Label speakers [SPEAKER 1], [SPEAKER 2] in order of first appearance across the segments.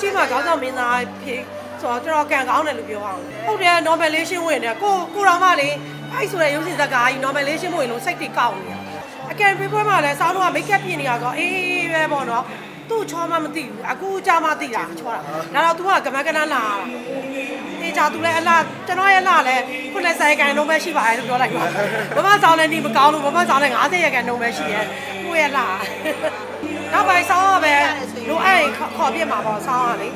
[SPEAKER 1] ကြီးမှာခေါင်းဆောင်မင်းသားဖြစ်ဆိုတော့တော်တော်ကန်ကောင်းတယ်လို့ပြောအောင်ဟုတ်တယ် nomination ဝင်တယ်ကိုကိုတော်မလေးအဲ့ဆိုတဲ့ရုပ်ရှင်ဇာတ်ကားကြီး nomination ဝင်လို့စိတ်တွေကောက်နေတယ်အကယ်ဒမီပွဲမှာလည်းစောင်းတော့ make up ပြင်နေရတော့အေးပဲပေါ့နော်သူ့ချောမှမသိဘူးအခုကြာမှသိတာချောတာဒါတော့ तू ကကမကနလာတာတေချာ तू လည်းအလားကျွန်တော်ရဲ့လားလည်း90ကန်လုံးပဲရှိပါတယ်လို့ပြောလိုက်ပါမမဆောင်လည်းနေမကောင်းလို့မမဆောင်လည်း90ရကန်လုံးပဲရှိရဲ့ကို ယ့်ရဲ့လားနောက်ပိုင်းဆောင်းရပဲလိုအဲ့ခေါ်ပြစ်မှာပေါ့ဆောင်းရလေ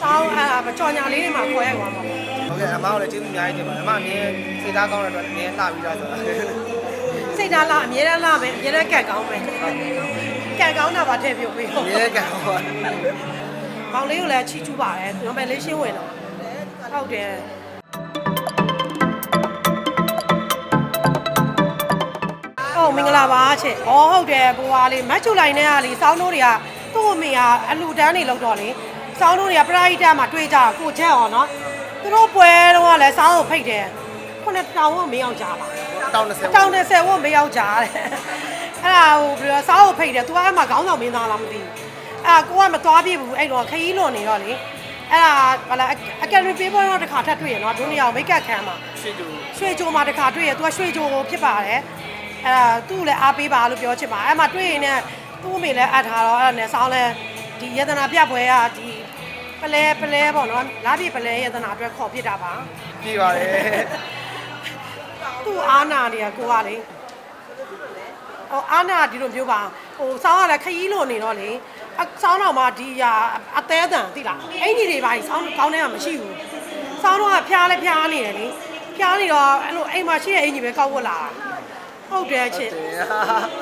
[SPEAKER 1] ဆောင်းအဲကြော်ညာလေးတွေမှာခေါ်ရသွားမှာပေါ့
[SPEAKER 2] ဟုတ်ကဲ့အမတို့လည်းကျေးဇူးအများကြီးတင်ပါတယ်အမအမြင်စိတ်သားကောင်းတဲ့အတွက်အမြင်လှပြီးသားဆိုတာ
[SPEAKER 1] စိတ်ဓာတ်လားအမြဲတမ်းလားပဲအမြဲတမ်းကက်ကောင်းပဲကက်ကောင်းတာပါထည့်ပြပေး
[SPEAKER 2] အမြင်ကောင်းပါ
[SPEAKER 1] မောင်လေးကိုလည်းချီးကျူးပါတယ်နော်ပဲလေးရှင်းဝင်တော့ဟုတ်တယ် မင်္ဂလာပါချစ်။ဩဟုတ်တယ်ဘွာလေးမတ်ချူလိုက်နဲ့ကလေစောင်းတို့တွေကသူ့အမေကအလူတန်းနေလောက်တော့လေစောင်းတို့တွေကပရိဟိတမှာတွေ့ကြကိုချက်အောင်နော်သူတို့ပွဲတော့ကလည်းစောင်းကိုဖိတ်တယ်ခုနှစ်တောင်ကမင်းအောင်ကြပါ
[SPEAKER 2] တောင်း20
[SPEAKER 1] တောင်30ဝတ်မရောက်ကြတဲ့အဲ့ဒါဟိုဘယ်လိုစားကိုဖိတ်တယ် तू ကအဲ့မှာခေါင်းဆောင်မင်းသားလားမသိဘူးအဲ့ဒါကိုကမသွားပြဘူးအဲ့တော့ခရီးလွန်နေတော့လေအဲ့ဒါဘာလဲအကယ်ဒမီပေးပေါ်တော့တစ်ခါထပ်တွေ့ရနော်ဒုနေအောင်မိတ်ကပ်ခံမှာ
[SPEAKER 2] ရှိတူ
[SPEAKER 1] ရွှေကြိုမှာတစ်ခါတွေ့ရ तू ကရွှေကြိုကိုဖြစ်ပါတယ် အဲ့ဒါသူ့ကိုလည်းအားပေးပါလို့ပြောချင်ပါအဲ့မှာတွေ့ရင်လည်းသူ့အမေလည်းအပ်ထားတော့အဲ့ဒါနဲ့ဆောင်းလဲဒီယတနာပြပွဲကဒီပလဲပလဲပေါ့နော်လာပြပလဲယတနာအတွက်ခေါ်ဖြစ်တာပါ
[SPEAKER 2] ပြီးပါတယ်
[SPEAKER 1] သူ့အာနာနေရကိုကလေဟိုအာနာဒီလိုမျိုးပါဟိုဆောင်းရလည်းခရီးလို့နေတော့လေအဆောင်းတော့မှဒီဟာအသေးအတန်သိလားအဲ့ဒီတွေပါဆောင်းကောင်းတဲ့ကမရှိဘူးဆောင်းတော့ကဖျားလဲဖျားနေတယ်လေဖျားနေတော့အဲ့လိုအိမ်မှာရှိတဲ့အင်ကြီးပဲကောက်ဝတ်လာတာ ဟုတ်တယ်ချစ်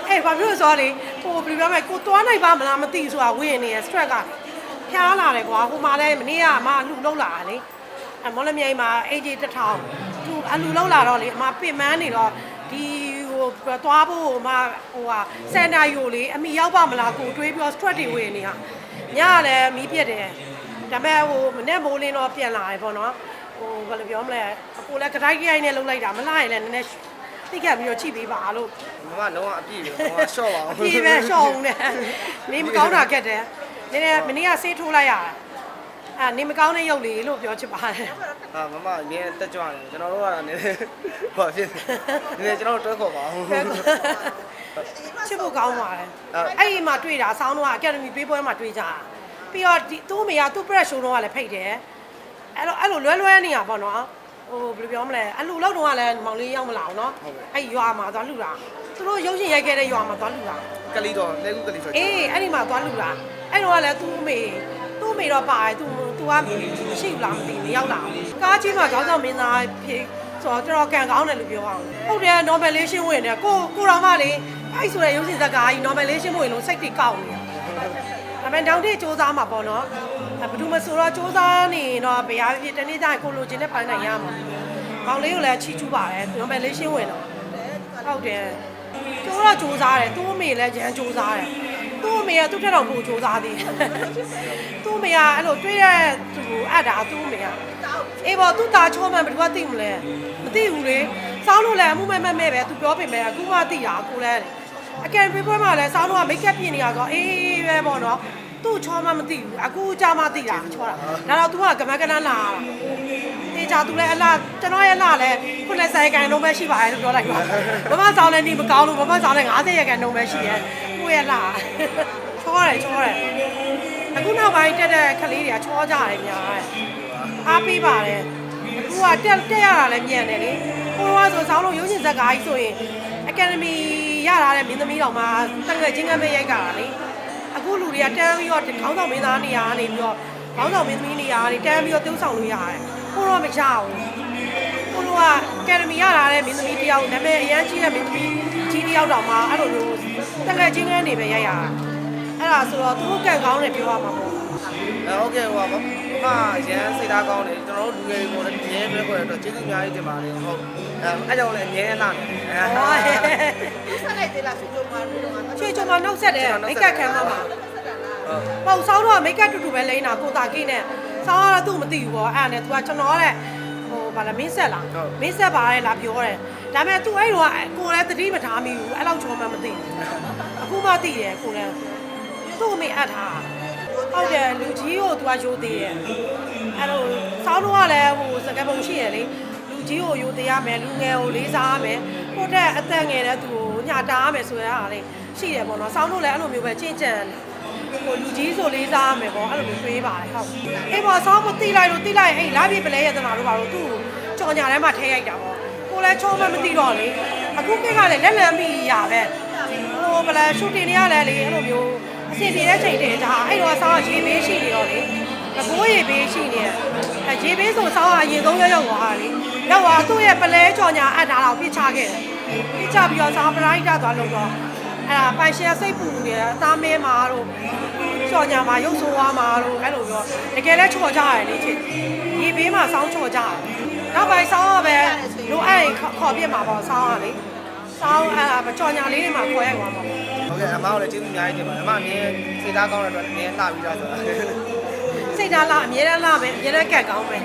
[SPEAKER 1] အေးဘာဖြစ်လို့ဆိုတော့လေဟိုဘယ်လိုပြောမလဲကိုသွားနိုင်ပါမလားမသိဘူးဆိုတာဝင်နေရ stress ကဖျားလာတယ်ကွာဟိုမှာလည်းမနေ့ကအမအလှလုံးလာတာလေအမော်လမြိုင်မှာအေဂျီတစ်ထောင်သူအလူလောက်လာတော့လေအမပင်မန်းနေတော့ဒီဟိုသွားဖို့အမဟိုဟာစန်တာယိုလေအမိရောက်ပါမလားကိုတွေးပြီးတော့ stress တွေဝင်နေဟာညကလည်းမီးပြက်တယ်ဒါပေမဲ့ဟိုမနေ့မိုးလင်းတော့ပြန်လာတယ်ပေါ့နော်ဟိုဘယ်လိုပြောမလဲအကိုလည်းကတိုင်းကြိုင်နဲ့လှုပ်လိုက်တာမလားရင်လည်းနည်းနည်း သိခဲ့ပြီးတော့ချိပေးပါလို့
[SPEAKER 2] မမလုံးဝအပြည့်ပဲလုံးဝရှော့ပါအောင်
[SPEAKER 1] ဒီပဲရှော့အောင်နဲ့နေမကောင်းတာခက်တယ်နည်းနည်းမနေ့ကဆေးထိုးလိုက်ရတာအဲနေမကောင်းတဲ့ရုပ်လေးလို့ပြောချင်ပါတယ်
[SPEAKER 2] အာမမအမြင်တက်ကြွတယ်ကျွန်တော်တို့ကတော့နည်းနည်းဟောဖြစ်နည်းနည်းကျွန်တော်တို့တွဲခေါ်ပါအောင်
[SPEAKER 1] ချစ်ဖို့ကောင်းပါတယ်
[SPEAKER 2] ဟုတ်
[SPEAKER 1] အဲ့ဒီမှာတွေ့တာဆောင်းတော့အကယ်ဒမီပေးပွဲမှာတွေ့ကြတာပြီးတော့ဒီသူ့အမေကသူ့ press show တော့ကလည်းဖိတ်တယ်အဲ့လိုအဲ့လိုလွဲလွဲနေရပါတော့ ဟိုဘယ်လိုပြောမလဲအလူလောက်တော့ကလည်းမောင်လေးရောက်မလာဘူးเนาะအဲ့ရွာမှာသွားလှူတာသူတို့ရုပ်ရှင်ရိုက်ခဲ့တဲ့ရွာမှာသွားလှူတာ
[SPEAKER 2] ကလီတော့လက်ကူကလီဆို
[SPEAKER 1] အေးအဲ့ဒီမှာသွားလှူတာအဲ့တော့ကလည်းသူ့အမေသူ့အမေတော့ပါတယ်သူသူကမရှိဘူးလားမသိဘူးမရောက်လာဘူးကားကြီးမှာခေါင်းဆောင်မင်းသားဖြစ်ဆိုတော့တော်တော်ကန်ကောင်းတယ်လို့ပြောအောင်ဟုတ်တယ် nomination ဝင်တယ်ကိုကိုတော်မလေးအဲ့ဆိုတဲ့ရုပ်ရှင်ဇာတ်ကားကြီး nomination ဝင်လို့စိတ်တွေကောက်နေတယ်ဒါပေမဲ့တောင်တိစ조사မှာပေါ့နော် ဘယ်သူမှဆိုတော့စူးစမ်းနေတော့ဘယ်ဟာဖြစ်တနေ့ကျရင်ကိုလိုချင်တဲ့ပိုင်းနိုင်ရမှာမောင်လေးကိုလည်းချီးကျူးပါတယ်နံပါတ်လေးရှင်းဝင်တော့ဟုတ်တယ်သူတော့စူးစမ်းတယ်သူ့အမေလည်းရန်စူးစမ်းတယ်သူ့အမေကသူ့ထက်တော့ပိုစူးစမ်းသေးတယ်သူ့အမေကအဲ့လိုတွေးတဲ့သူအပ်တာသူ့အမေကအေးပေါ့သူ့ตาချောမှန်ဘယ်သူကသိမလဲမသိဘူးလေစောင်းလို့လည်းအမှုမဲ့မဲ့မဲ့ပဲသူပြောပင်မဲ့အခုမှသိတာကိုလည်းအကယ်ပြေးပွဲမှာလည်းစောင်းလို့ကမိတ်ကပ်ပြင်နေတာဆိုအေးပဲပေါ့နော် သူ့ချောမှမသိဘူးအခုကြာမှသိတာချောတာဒါတော့ तू ကကမကနလာတာတေချာ तू လည်းအလားကျွန်တော်ရဲ့လားလည်း90ကန်လုံးပဲရှိပါတယ်လို့ပြောလိုက်ပါမမဆောင်လည်းနေမကောင်းလို့မမဆောင်လည်း90ရကန်လုံးပဲရှိရဲ့ကိုယ့်ရဲ့လားချောတယ်ချောတယ်အခုနောက်ပိုင်းတက်တဲ့ကလေးတွေကချောကြတယ်များတယ်အားပေးပါတယ်အခုကတက်တက်ရတာလည်းမြန်တယ်လေကိုတော့ဆိုဆောင်းလို့ရုပ်ရှင်ဇာတ်ကားကြီးဆိုရင်အကယ်ဒမီရတာတဲ့မင်းသမီးတော်မှာတကယ်ချင်းကမဲရိုက်တာလေအခု လူတွေကတန်းပြီးတော့ခေါင်းဆောင်မင်းသားနေရာကနေပြီးတော့ခေါင်းဆောင်မင်းသမီးနေရာကနေတန်းပြီးတော့တိုးဆောင်လို့ရတယ်။ကိုတော့မရဘူး။ကိုတော့ကအကယ်ဒမီရလာတဲ့မင်းသမီးတယောက်နာမည်အရန်ကြီးတဲ့မင်းသမီးကြီးတယောက်တောင်မှအဲ့လိုမျိုးတကယ်ချင်းကနေပဲရိုက်ရတာ။အဲ့ဒါဆိုတော့သူတို့ကန်ကောင်းတယ်ပြောရမှာပေါ့
[SPEAKER 2] အဲဟုတ်ကဲ့ဟိုပါမမရန်စိတ်သားကောင်းတယ်ကျွန်တော်တို့လူငယ်တွေပေါ်လည်းအမြင်ပဲခေါ်ရတော့ကျေးဇူးအများကြီးတင်ပါတယ်ဟုတ်အဲအဲကြောင့်လည်းအမြင်လာနေတယ်။
[SPEAKER 1] ဟော
[SPEAKER 3] ဆက်လိုက်သေးလားဆွေကြုံမှာလို့တော့ငါ
[SPEAKER 1] ချွေချုံမနှုတ်ဆက်တယ်မိတ်ကပ်ခံမှာ မှာ
[SPEAKER 2] ဟုတ်
[SPEAKER 1] ပေါ့ဆောင်းတော့မိတ်ကပ်တူတူပဲလိမ့်တာကိုတာကိနဲ့ဆောင်းကတော့သူ့မသိဘူးပေါ့အဲ့ဒါနဲ့ तू ကကျွန်တော်တဲ့ဟိုဗာလားမင်းဆက်လားမင်းဆက်ပါရဲ့လားပြောတယ်ဒါပေမဲ့ तू အဲ့တော့ကိုလည်းတတိမထားမိဘူးအဲ့လောက်ချုံမှမသိဘူးအခုမှသိတယ်ကိုလည်းသူ့အမေအပ်ထား
[SPEAKER 3] တို့
[SPEAKER 1] ဟုတ်တယ်လူကြီးကိုသူကရိုးသေးတယ်အဲ့လိုစောင်းတော့ကလည်းဟိုစကပုံရှိရလေလူကြီးကိုရိုးသေးရမယ်လူငယ်ကိုလေးစားရမယ်ကိုယ့်တက်အသက်ငယ်တဲ့သူကိုညတာရမယ်ဆိုရတာလေရှိတယ်ပေါ့နော်စောင်းတို့လည်းအဲ့လိုမျိုးပဲကျင့်ကြံ ဟိုလူကြီးဆိုလေးစားရမယ်ပေါ့အဲ့လိုမျိုးတွေးပါတယ်ဟုတ်အေးပေါ့စောင်းကိုတိလိုက်လို့တိလိုက်အဲ့လာပြီပလဲရတနာတို့ပါတော့သူ့ကိုကြော်ညာထဲမှာထဲရိုက်တာပေါ့ကိုလည်းချုံးမမသိတော့လေအခုကိကလည်းလက်လံမိရပဲဟိုဘယ်လဲရှူတင်နေရလဲလေအဲ့လိုမျိုးအစီအပြေတဲ့ချိန်တည်းဒါအဲ့တော့စောင်းကရေဘေးရှိနေတော့လေမဘိုးရေဘေးရှိနေတယ်အဲရေဘေးဆိုစောင်းကအရင်ဆုံးရောက်ရောက်သွားတာလေရောက်သွားသူ့ရဲ့ပလဲကြော်ညာအပ်တာတော့ပြစ်ချခဲ့တယ်ပြစ်ချပြီးတော့စောင်းပရိုက်တာသွားလို့တော့ အဲ့ဒါပိုင်ရှင်စိတ်ပူနေတယ်အသားမဲမှာတို့ကြော်ညာမှာရုပ်ဆိုးသွားမှာတို့အဲ့လိုပြောတကယ်လဲချော်ကြရတယ်လေချစ်ရေဘေးမှာစောင်းချော်ကြတယ်နောက်ပိုင်းစောင်းကပဲလိုအဲ့ခေါ်ပြစ်မှာပေါ့စောင်းကလေစောင်းအဲ့ဒါကြော်ညာလေးတွေမှာခေါ်ရိုက်သွားမှာပေါ့
[SPEAKER 2] ဟုတ်ကဲ့အမကိုလည်းကျေးဇူးအများကြီးတင်ပါတယ်အမအမြဲစိတ်သားကောင်းတဲ့အတွက်အမြဲလှပြီးတော့ဆိုတာ
[SPEAKER 1] စိတ်ဓာတ်လာအမြဲတမ်းလာပဲအမြဲတမ်းကက်ကောင်းပဲ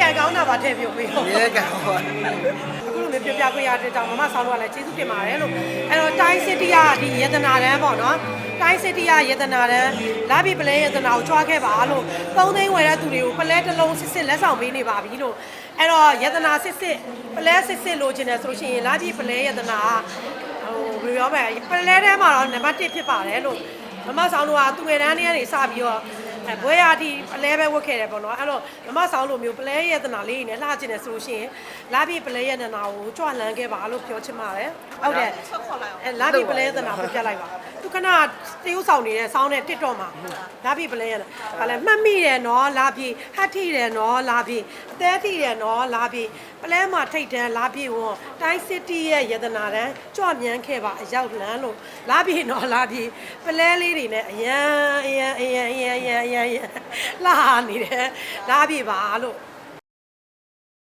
[SPEAKER 1] ကက်ကောင်းတာပါထည့်ပြပေး
[SPEAKER 2] အ
[SPEAKER 1] တော့
[SPEAKER 2] မြဲကောင်းပါ
[SPEAKER 1] အခုလို မျိုးပြပြခွင့်ရတဲ့တောင်မမဆောင်းတော့လည်းကျေးဇူးတင်ပါတယ်လို့အဲ့တော့တိုင်းစစ်တီးကဒီယေတနာတန်းပေါ့နော်တိုင်းစစ်တီးကယေတနာတန်းလာပြီပလဲယေတနာကိုကြွားခဲ့ပါလို့သုံးသိန်းဝယ်တဲ့သူတွေကိုပလဲတစ်လုံးစစ်စစ်လက်ဆောင်ပေးနေပါပြီလို့အဲ့တော့ယေတနာစစ်စစ်ပလဲစစ်စစ်လိုချင်တယ်ဆိုလို့ရှိရင်လာပြီပလဲယေတနာဟိုဘယ်လိုပြောမလဲပလဲထဲမှာတော့နံပါတ်1ဖြစ်ပါတယ်လို့မမဆောင်းတို့ကသူငယ်တန်းလေးကနေစပြီးတော့ အဲဘွဲရတီပလဲပဲဝတ်ခဲ့တယ်ပေါ့နော်အဲ့တော့မမဆောင်လိုမျိုးပလဲရဲ့တနာလေးနဲ့လှကျင်တယ်ဆိုလို့ရှိရင်လာပြီပလဲရဲ့တနာကိုကြွလန်းခဲ့ပါလို့ပြောချင်ပါတယ်ဟုတ်တယ်
[SPEAKER 3] ဆက်ခေါ်လိုက်အောင်
[SPEAKER 1] အဲလာပြီပလဲရဲ့တနာကိုပြလိုက်ပါသူခဏတရုပ်ဆောင်နေတဲ့ဆောင်းတဲ့တစ်တော့မှာလာပြီပလဲရဲ့ဘာလဲမှတ်မိတယ်နော်လာပြီဟတ်ထိတယ်နော်လာပြီအသေးထိတယ်နော်လာပြီပလဲမှာထိတ်တန်းလာပြီဝန်တိုင်းစစ်တီရဲ့ယတနာတန်းကြွမြန်းခဲ့ပါအရောက်လန်းလို့လာပြီနော်လာပြီပလဲလေးတွေနဲ့အရန်အရန်အရန်အရန်အရန်အရန်အရန်လာနေတယ်လာပြီပါလို့